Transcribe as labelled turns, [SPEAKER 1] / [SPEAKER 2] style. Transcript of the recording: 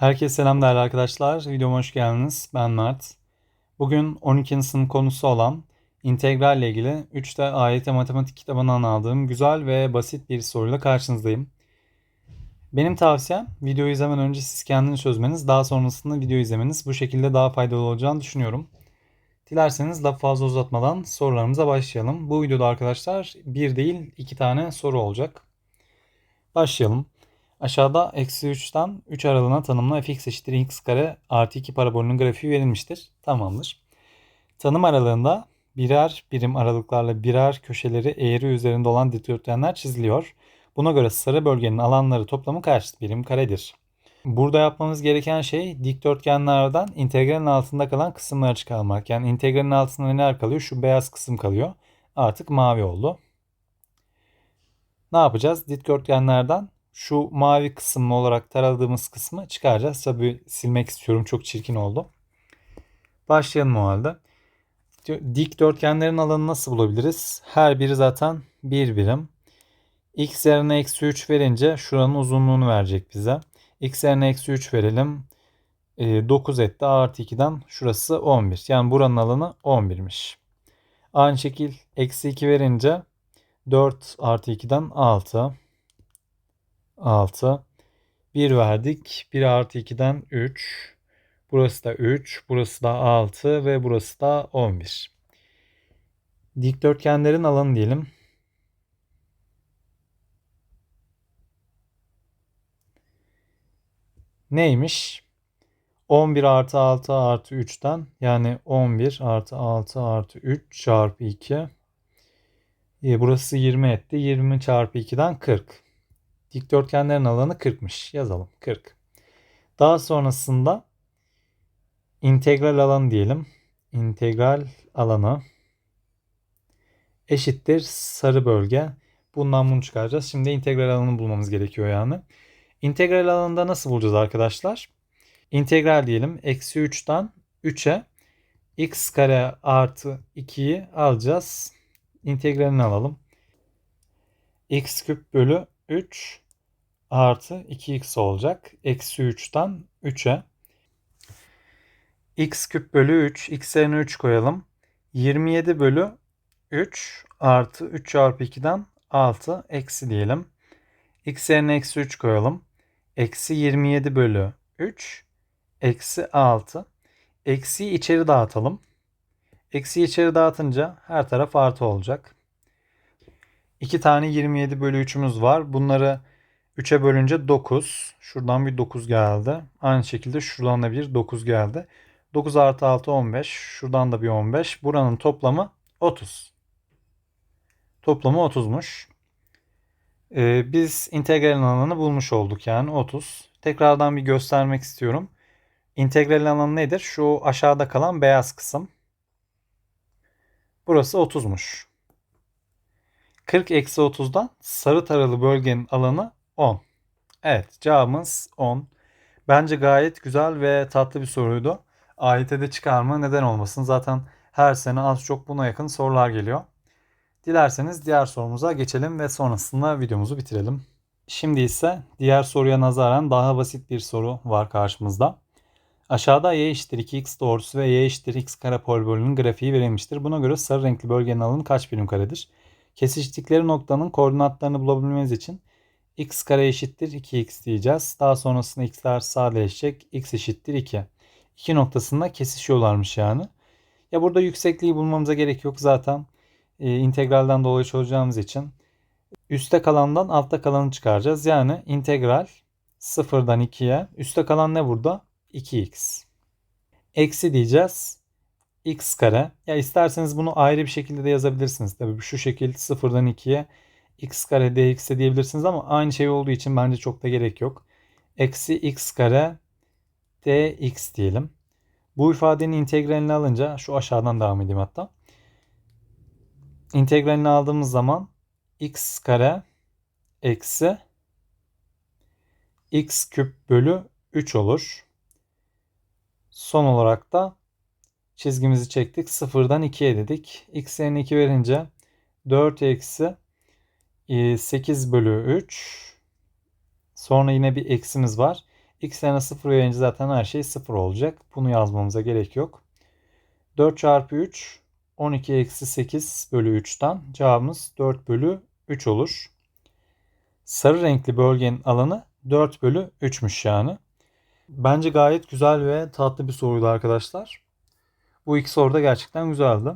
[SPEAKER 1] Herkese selam değerli arkadaşlar. Videoma hoş geldiniz. Ben Mert. Bugün 12. sınıf konusu olan integral ile ilgili 3 de AYT matematik kitabından aldığım güzel ve basit bir soruyla karşınızdayım. Benim tavsiyem videoyu izlemeden önce siz kendiniz çözmeniz, daha sonrasında video izlemeniz bu şekilde daha faydalı olacağını düşünüyorum. Dilerseniz lafı fazla uzatmadan sorularımıza başlayalım. Bu videoda arkadaşlar bir değil iki tane soru olacak. Başlayalım. Aşağıda eksi 3'ten 3 aralığına tanımla fx eşittir x kare artı 2 parabolünün grafiği verilmiştir. Tamamdır. Tanım aralığında birer birim aralıklarla birer köşeleri eğri üzerinde olan dikdörtgenler çiziliyor. Buna göre sarı bölgenin alanları toplamı kaç birim karedir? Burada yapmamız gereken şey dikdörtgenlerden integralin altında kalan kısımları çıkarmak. Yani integralin altında neler kalıyor? Şu beyaz kısım kalıyor. Artık mavi oldu. Ne yapacağız? Dikdörtgenlerden şu mavi kısımlı olarak taradığımız kısmı çıkaracağız. Tabi silmek istiyorum. Çok çirkin oldu. Başlayalım o halde. Dikdörtgenlerin alanını nasıl bulabiliriz? Her biri zaten bir birim. X yerine eksi 3 verince şuranın uzunluğunu verecek bize. X yerine eksi 3 verelim. 9 etti. Artı 2'den şurası 11. Yani buranın alanı 11'miş. Aynı şekil eksi 2 verince 4 artı 2'den 6. 6. 1 verdik. 1 artı 2'den 3. Burası da 3. Burası da 6 ve burası da 11. Dikdörtgenlerin alanı diyelim. Neymiş? 11 artı 6 artı 3'ten yani 11 artı 6 artı 3 çarpı 2. E, burası 20 etti. 20 çarpı 2'den 40. Dikdörtgenlerin alanı 40'mış. Yazalım 40. Daha sonrasında integral alanı diyelim. İntegral alanı eşittir sarı bölge. Bundan bunu çıkaracağız. Şimdi integral alanını bulmamız gerekiyor yani. İntegral alanında nasıl bulacağız arkadaşlar? İntegral diyelim. Eksi 3'ten 3'e x kare artı 2'yi alacağız. İntegralini alalım. x küp bölü 3 artı 2x olacak. Eksi 3'ten 3'e. x küp bölü 3. x yerine 3 koyalım. 27 bölü 3 artı 3 çarpı 2'den 6 eksi diyelim. x yerine eksi 3 koyalım. Eksi 27 bölü 3 eksi 6. Eksiyi içeri dağıtalım. Eksiyi içeri dağıtınca her taraf artı olacak. 2 tane 27 bölü 3'ümüz var. Bunları 3'e bölünce 9. Şuradan bir 9 geldi. Aynı şekilde şuradan da bir 9 geldi. 9 artı 6 15. Şuradan da bir 15. Buranın toplamı 30. Toplamı 30'muş. Ee, biz integralin alanını bulmuş olduk yani 30. Tekrardan bir göstermek istiyorum. İntegralin alanı nedir? Şu aşağıda kalan beyaz kısım. Burası 30'muş. 40 eksi 30'dan sarı taralı bölgenin alanı 10. Evet cevabımız 10. Bence gayet güzel ve tatlı bir soruydu. AYT'de çıkarma neden olmasın. Zaten her sene az çok buna yakın sorular geliyor. Dilerseniz diğer sorumuza geçelim ve sonrasında videomuzu bitirelim. Şimdi ise diğer soruya nazaran daha basit bir soru var karşımızda. Aşağıda y eşittir 2x doğrusu ve y eşittir x kare parabolünün grafiği verilmiştir. Buna göre sarı renkli bölgenin alanı kaç birim karedir? Kesiştikleri noktanın koordinatlarını bulabilmemiz için x kare eşittir 2x diyeceğiz. Daha sonrasında x'ler sadeleşecek. x eşittir 2. İki noktasında kesişiyorlarmış yani. Ya burada yüksekliği bulmamıza gerek yok zaten. E, integralden dolayı çözeceğimiz için. Üste kalandan altta kalanı çıkaracağız. Yani integral sıfırdan 2'ye. Üste kalan ne burada? 2x. Eksi diyeceğiz x kare. Ya isterseniz bunu ayrı bir şekilde de yazabilirsiniz. Tabii şu şekil sıfırdan 2'ye x kare dx diyebilirsiniz ama aynı şey olduğu için bence çok da gerek yok. Eksi x kare dx diyelim. Bu ifadenin integralini alınca şu aşağıdan devam edeyim hatta. İntegralini aldığımız zaman x kare eksi x küp bölü 3 olur. Son olarak da çizgimizi çektik. Sıfırdan 2'ye dedik. X yerine 2 verince 4 eksi 8 e, bölü 3. Sonra yine bir eksimiz var. x yerine 0 verince zaten her şey 0 olacak. Bunu yazmamıza gerek yok. 4 çarpı 3 12 eksi 8 bölü 3'ten cevabımız 4 bölü 3 olur. Sarı renkli bölgenin alanı 4 bölü 3'müş yani. Bence gayet güzel ve tatlı bir soruydu arkadaşlar. Bu iki soru da gerçekten güzeldi.